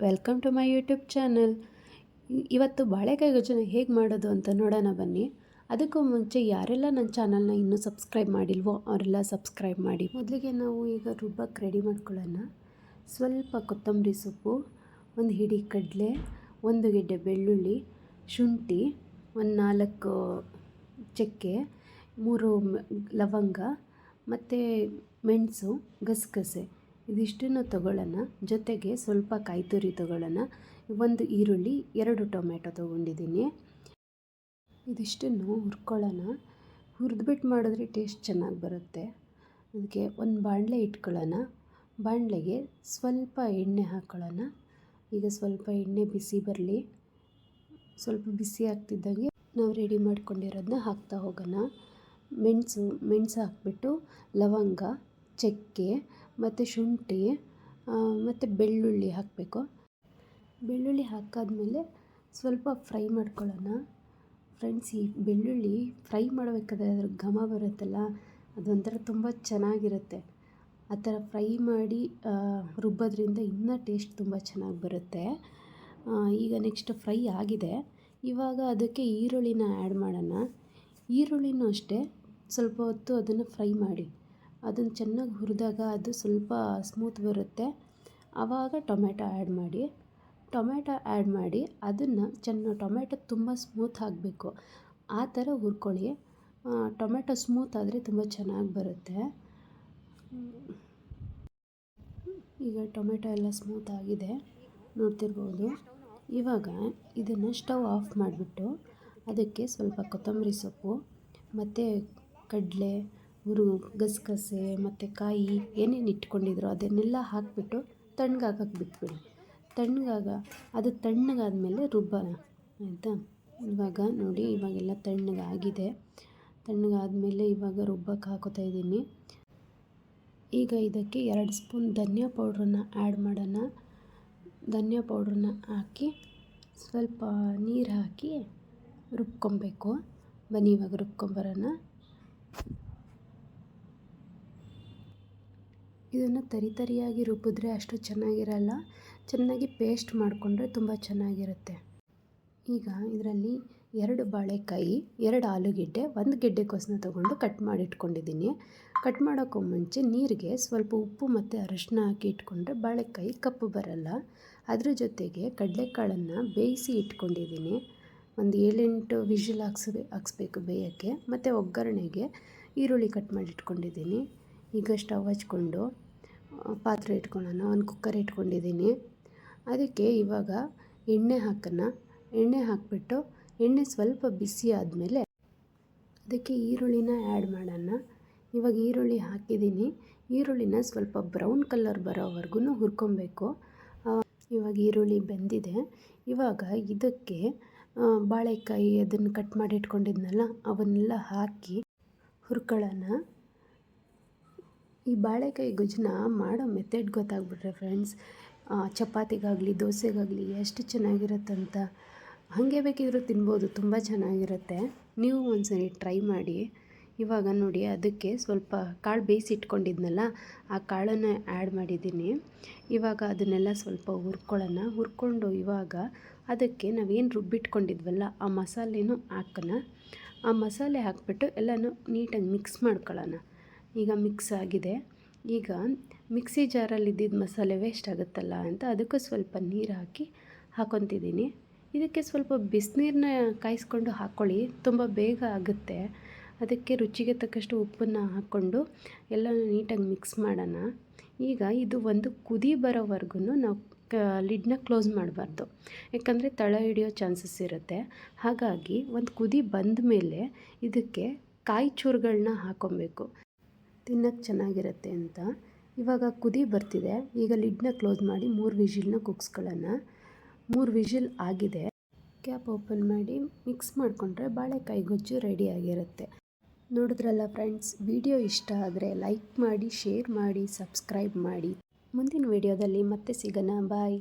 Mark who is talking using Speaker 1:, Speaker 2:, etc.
Speaker 1: Welcome to my YouTube channel. ಇವತ್ತು ಬಾಳೆಕಾಯಿ ಗೊಜ್ಜನ್ನ ಹೇಗೆ ಮಾಡೋದು ಅಂತ ನೋಡೋಣ ಬನ್ನಿ. ಅದಕ್ಕೂ ಮುಂಚೆ ಯಾರೆಲ್ಲ ನನ್ನ ಚಾನಲ್ನ ಇನ್ನೂ ಸಬ್ಸ್ಕ್ರೈಬ್ ಮಾಡಿಲ್ವೋ ಅವರೆಲ್ಲ ಸಬ್ಸ್ಕ್ರೈಬ್ ಮಾಡಿ. ಮೊದಲಿಗೆ ನಾವು ಈಗ ರುಬ್ಬಕ್ಕೆ ರೆಡಿ ಮಾಡ್ಕೊಳ್ಳೋಣ. ಸ್ವಲ್ಪ ಕೊತ್ತಂಬರಿ ಸೊಪ್ಪು, ಒಂದು ಹಿಡಿ ಕಡಲೆ, ಒಂದು ಗೆಡ್ಡೆ ಬೆಳ್ಳುಳ್ಳಿ, ಶುಂಠಿ, ಒಂದು ನಾಲ್ಕು ಚಕ್ಕೆ, ಮೂರು ಲವಂಗ, ಮತ್ತು ಮೆಣಸು, ಗಸಗಸೆ. ಇದಿಷ್ಟನ್ನು ತಗೊಳ್ಳೋಣ. ಜೊತೆಗೆ ಸ್ವಲ್ಪ ಕಾಯಿ ತುರಿ ತಗೊಳ್ಳೋಣ. ಒಂದು ಈರುಳ್ಳಿ, ಎರಡು ಟೊಮೆಟೊ ತೊಗೊಂಡಿದ್ದೀನಿ. ಇದಿಷ್ಟನ್ನು ಹುರ್ಕೊಳ್ಳೋಣ. ಹುರಿದ್ಬಿಟ್ಟು ಮಾಡಿದ್ರೆ ಟೇಸ್ಟ್ ಚೆನ್ನಾಗಿ ಬರುತ್ತೆ. ಅದಕ್ಕೆ ಒಂದು ಬಾಣಲೆ ಇಟ್ಕೊಳ್ಳೋಣ. ಬಾಣಲೆಗೆ ಸ್ವಲ್ಪ ಎಣ್ಣೆ ಹಾಕ್ಕೊಳ್ಳೋಣ ಈಗ ಸ್ವಲ್ಪ ಎಣ್ಣೆ ಬಿಸಿ ಬರಲಿ. ಸ್ವಲ್ಪ ಬಿಸಿ ಆಗ್ತಿದ್ದಂಗೆ ನಾವು ರೆಡಿ ಮಾಡ್ಕೊಂಡಿರೋದನ್ನ ಹಾಕ್ತಾ ಹೋಗೋಣ. ಮೆಣಸು ಮೆಣಸು ಹಾಕ್ಬಿಟ್ಟು ಲವಂಗ, ಚಕ್ಕೆ ಮತ್ತು ಶುಂಠಿ ಮತ್ತು ಬೆಳ್ಳುಳ್ಳಿ ಹಾಕಬೇಕು. ಬೆಳ್ಳುಳ್ಳಿ ಹಾಕಾದ್ಮೇಲೆ ಸ್ವಲ್ಪ ಫ್ರೈ ಮಾಡ್ಕೊಳ್ಳೋಣ. ಫ್ರೆಂಡ್ಸ್, ಈ ಬೆಳ್ಳುಳ್ಳಿ ಫ್ರೈ ಮಾಡಬೇಕಾದ್ರೆ ಅದ್ರ ಘಮ ಬರುತ್ತಲ್ಲ, ಅದೊಂಥರ ತುಂಬ ಚೆನ್ನಾಗಿರುತ್ತೆ. ಆ ಥರ ಫ್ರೈ ಮಾಡಿ ರುಬ್ಬೋದ್ರಿಂದ ಇನ್ನೂ ಟೇಸ್ಟ್ ತುಂಬ ಚೆನ್ನಾಗಿ ಬರುತ್ತೆ. ಈಗ ನೆಕ್ಸ್ಟ್ ಫ್ರೈ ಆಗಿದೆ. ಇವಾಗ ಅದಕ್ಕೆ ಈರುಳ್ಳಿನ ಆ್ಯಡ್ ಮಾಡೋಣ. ಈರುಳ್ಳಿನೂ ಅಷ್ಟೇ, ಸ್ವಲ್ಪ ಹೊತ್ತು ಅದನ್ನು ಫ್ರೈ ಮಾಡಿ. ಅದನ್ನು ಚೆನ್ನಾಗಿ ಹುರಿದಾಗ ಅದು ಸ್ವಲ್ಪ ಸ್ಮೂತ್ ಬರುತ್ತೆ. ಆವಾಗ ಟೊಮೆಟೊ ಆ್ಯಡ್ ಮಾಡಿ ಟೊಮೆಟೊ ಆ್ಯಡ್ ಮಾಡಿ ಅದನ್ನು ಚೆನ್ನ ಟೊಮೆಟೊ ತುಂಬ ಸ್ಮೂತ್ ಆಗಬೇಕು. ಆ ಥರ ಹುರ್ಕೊಳ್ಳಿ. ಟೊಮೆಟೊ ಸ್ಮೂತ್ ಆದರೆ ತುಂಬ ಚೆನ್ನಾಗಿ ಬರುತ್ತೆ. ಈಗ ಟೊಮೆಟೊ ಎಲ್ಲ ಸ್ಮೂತ್ ಆಗಿದೆ. ನೋಡ್ತಿರ್ಬೋದು. ಇವಾಗ ಇದನ್ನು ಸ್ಟವ್ ಆಫ್ ಮಾಡಿಬಿಟ್ಟು ಅದಕ್ಕೆ ಸ್ವಲ್ಪ ಕೊತ್ತಂಬರಿ ಸೊಪ್ಪು, ಮತ್ತು ಕಡಲೆ ಹುರು, ಗಸಗಸೆ ಮತ್ತು ಕಾಯಿ ಏನೇನು ಇಟ್ಕೊಂಡಿದ್ರು ಅದನ್ನೆಲ್ಲ ಹಾಕಿಬಿಟ್ಟು ತಣ್ಣಗಾಗಕ್ಕೆ ಬಿಟ್ಬಿಡಿ. ತಣ್ಣಗಾಗ, ಅದು ತಣ್ಣಗಾದ್ಮೇಲೆ ರುಬ್ಬೋಣ ಆಯಿತಾ? ಇವಾಗ ನೋಡಿ, ಇವಾಗೆಲ್ಲ ತಣ್ಣಗಾಗಿದೆ. ತಣ್ಣಗಾದ್ಮೇಲೆ ಇವಾಗ ರುಬ್ಬಕ್ಕೆ ಹಾಕೋತಾ ಇದ್ದೀನಿ. ಈಗ ಇದಕ್ಕೆ ಎರಡು ಸ್ಪೂನ್ ಧನಿಯಾ ಪೌಡ್ರನ್ನ ಆ್ಯಡ್ ಮಾಡೋಣ. ಧನಿಯಾ ಪೌಡ್ರನ್ನ ಹಾಕಿ ಸ್ವಲ್ಪ ನೀರು ಹಾಕಿ ರುಬ್ಕೊಬೇಕು. ಬನ್ನಿ, ಇವಾಗ ರುಬ್ಕೊಂಬರೋಣ. ಇದನ್ನು ತರಿ ತರಿಯಾಗಿ ರುಬ್ಬಿದ್ರೆ ಅಷ್ಟು ಚೆನ್ನಾಗಿರಲ್ಲ. ಚೆನ್ನಾಗಿ ಪೇಸ್ಟ್ ಮಾಡಿಕೊಂಡ್ರೆ ತುಂಬ ಚೆನ್ನಾಗಿರುತ್ತೆ. ಈಗ ಇದರಲ್ಲಿ ಎರಡು ಬಾಳೆಕಾಯಿ, ಎರಡು ಆಲೂಗೆಡ್ಡೆ, ಒಂದು ಗೆಡ್ಡೆಕೋಸನ್ನ ತೊಗೊಂಡು ಕಟ್ ಮಾಡಿ ಇಟ್ಕೊಂಡಿದ್ದೀನಿ ಕಟ್ ಮಾಡೋಕ್ಕೂ ಮುಂಚೆ ನೀರಿಗೆ ಸ್ವಲ್ಪ ಉಪ್ಪು ಮತ್ತು ಅರಶಿನ ಹಾಕಿ ಇಟ್ಕೊಂಡ್ರೆ ಬಾಳೆಕಾಯಿ ಕಪ್ಪು ಬರಲ್ಲ. ಅದ್ರ ಜೊತೆಗೆ ಕಡಲೆಕಾಳನ್ನು ಬೇಯಿಸಿ ಇಟ್ಕೊಂಡಿದ್ದೀನಿ. ಒಂದು ಏಳೆಂಟು ವಿಷಲ್ ಹಾಕ್ಸ್, ಹಾಕ್ಸ್ಬೇಕು ಬೇಯೋಕ್ಕೆ. ಮತ್ತು ಒಗ್ಗರಣೆಗೆ ಈರುಳ್ಳಿ ಕಟ್ ಮಾಡಿ ಇಟ್ಕೊಂಡಿದ್ದೀನಿ ಈಗ ಸ್ಟವ್ ಹಚ್ಕೊಂಡು ಪಾತ್ರೆ ಇಟ್ಕೊಳ್ಳೋಣ. ಒಂದು ಕುಕ್ಕರ್ ಇಟ್ಕೊಂಡಿದ್ದೀನಿ. ಅದಕ್ಕೆ ಇವಾಗ ಎಣ್ಣೆ ಹಾಕೋಣ. ಎಣ್ಣೆ ಹಾಕಿಬಿಟ್ಟು ಎಣ್ಣೆ ಸ್ವಲ್ಪ ಬಿಸಿ ಆದಮೇಲೆ ಅದಕ್ಕೆ ಈರುಳ್ಳಿನ ಆ್ಯಡ್ ಮಾಡೋಣ. ಇವಾಗ ಈರುಳ್ಳಿ ಹಾಕಿದ್ದೀನಿ. ಈರುಳ್ಳಿನ ಸ್ವಲ್ಪ ಬ್ರೌನ್ ಕಲರ್ ಬರೋವರೆಗೂ ಹುರ್ಕೊಬೇಕು. ಇವಾಗ ಈರುಳ್ಳಿ ಬೆಂದಿದೆ. ಇವಾಗ ಇದಕ್ಕೆ ಬಾಳೆಕಾಯಿ ಅದನ್ನು ಕಟ್ ಮಾಡಿ ಇಟ್ಕೊಂಡಿದ್ನಲ್ಲ, ಅವನ್ನೆಲ್ಲ ಹಾಕಿ ಹುರ್ಕೊಳ್ಳೋಣ. ಈ ಬಾಳೆಕಾಯಿ ಗೊಜ್ಜನ್ನ ಮಾಡೋ ಮೆಥಡ್ ಗೊತ್ತಾಗ್ಬಿಟ್ರೆ ಫ್ರೆಂಡ್ಸ್ ಚಪಾತಿಗಾಗಲಿ, ದೋಸೆಗಾಗಲಿ ಎಷ್ಟು ಚೆನ್ನಾಗಿರುತ್ತಂತ ಹಾಗೆ ಬೇಕಿದ್ರೂ ತಿನ್ಬೋದು, ತುಂಬ ಚೆನ್ನಾಗಿರುತ್ತೆ. ನೀವು ಒಂದ್ಸರಿ ಟ್ರೈ ಮಾಡಿ. ಇವಾಗ ನೋಡಿ, ಅದಕ್ಕೆ ಸ್ವಲ್ಪ ಕಾಳು ಬೇಯಿಸಿ ಇಟ್ಕೊಂಡಿದ್ನಲ್ಲ ಆ ಕಾಳನ್ನು ಆ್ಯಡ್ ಮಾಡಿದ್ದೀನಿ. ಇವಾಗ ಅದನ್ನೆಲ್ಲ ಸ್ವಲ್ಪ ಹುರ್ಕೊಳ್ಳೋಣ. ಹುರ್ಕೊಂಡು ಇವಾಗ ಅದಕ್ಕೆ ನಾವೇನು ರುಬ್ಬಿಟ್ಕೊಂಡಿದ್ವಲ್ಲ, ಆ ಮಸಾಲೆನೂ ಹಾಕೋಣ. ಆ ಮಸಾಲೆ ಹಾಕ್ಬಿಟ್ಟು ಎಲ್ಲನೂ ನೀಟಾಗಿ ಮಿಕ್ಸ್ ಮಾಡ್ಕೊಳ್ಳೋಣ. ಈಗ ಮಿಕ್ಸ್ ಆಗಿದೆ. ಈಗ ಮಿಕ್ಸಿ ಜಾರಲ್ಲಿ ಇದ್ದಿದ್ದ ಮಸಾಲೆ ವೇಸ್ಟ್ ಆಗುತ್ತಲ್ಲ ಅಂತ ಅದಕ್ಕೂ ಸ್ವಲ್ಪ ನೀರು ಹಾಕಿ ಹಾಕೊತಿದ್ದೀನಿ. ಇದಕ್ಕೆ ಸ್ವಲ್ಪ ಬಿಸಿನೀರನ್ನ ಕಾಯಿಸ್ಕೊಂಡು ಹಾಕ್ಕೊಳ್ಳಿ ತುಂಬ ಬೇಗ ಆಗುತ್ತೆ. ಅದಕ್ಕೆ ರುಚಿಗೆ ತಕ್ಕಷ್ಟು ಉಪ್ಪನ್ನು ಹಾಕ್ಕೊಂಡು ಎಲ್ಲ ನೀಟಾಗಿ ಮಿಕ್ಸ್ ಮಾಡೋಣ. ಈಗ ಇದು ಒಂದು ಕುದಿ ಬರೋವರೆಗೂ ನಾವು ಕ, ಲಿಡ್ನ ಕ್ಲೋಸ್ ಮಾಡಬಾರ್ದು. ಯಾಕಂದರೆ ತಳ ಹಿಡಿಯೋ ಚಾನ್ಸಸ್ ಇರುತ್ತೆ. ಹಾಗಾಗಿ ಒಂದು ಕುದಿ ಬಂದ ಮೇಲೆ ಇದಕ್ಕೆ ಕಾಯಿ ಚೂರುಗಳನ್ನ ಹಾಕೊಬೇಕು. ತಿನ್ನೋಕ್ಕೆ ಚೆನ್ನಾಗಿರುತ್ತೆ ಅಂತ. ಇವಾಗ ಕುದಿ ಬರ್ತಿದೆ. ಈಗ ಲಿಡ್ನ ಕ್ಲೋಸ್ ಮಾಡಿ ಮೂರು ವಿಷಿಲ್ನ ಕುಗ್ಸ್ಕೊಳ್ಳೋಣ. ಮೂರು ವಿಷಿಲ್ ಆಗಿದೆ. ಕ್ಯಾಪ್ ಓಪನ್ ಮಾಡಿ ಮಿಕ್ಸ್ ಮಾಡಿಕೊಂಡ್ರೆ ಬಾಳೆಕಾಯಿ ಗೊಜ್ಜು ರೆಡಿಯಾಗಿರುತ್ತೆ ನೋಡಿದ್ರಲ್ಲ ಫ್ರೆಂಡ್ಸ್, ವಿಡಿಯೋ ಇಷ್ಟ ಆದರೆ ಲೈಕ್ ಮಾಡಿ, ಶೇರ್ ಮಾಡಿ, ಸಬ್ಸ್ಕ್ರೈಬ್ ಮಾಡಿ. ಮುಂದಿನ ವಿಡಿಯೋದಲ್ಲಿ ಮತ್ತೆ ಸಿಗೋಣ. ಬಾಯ್.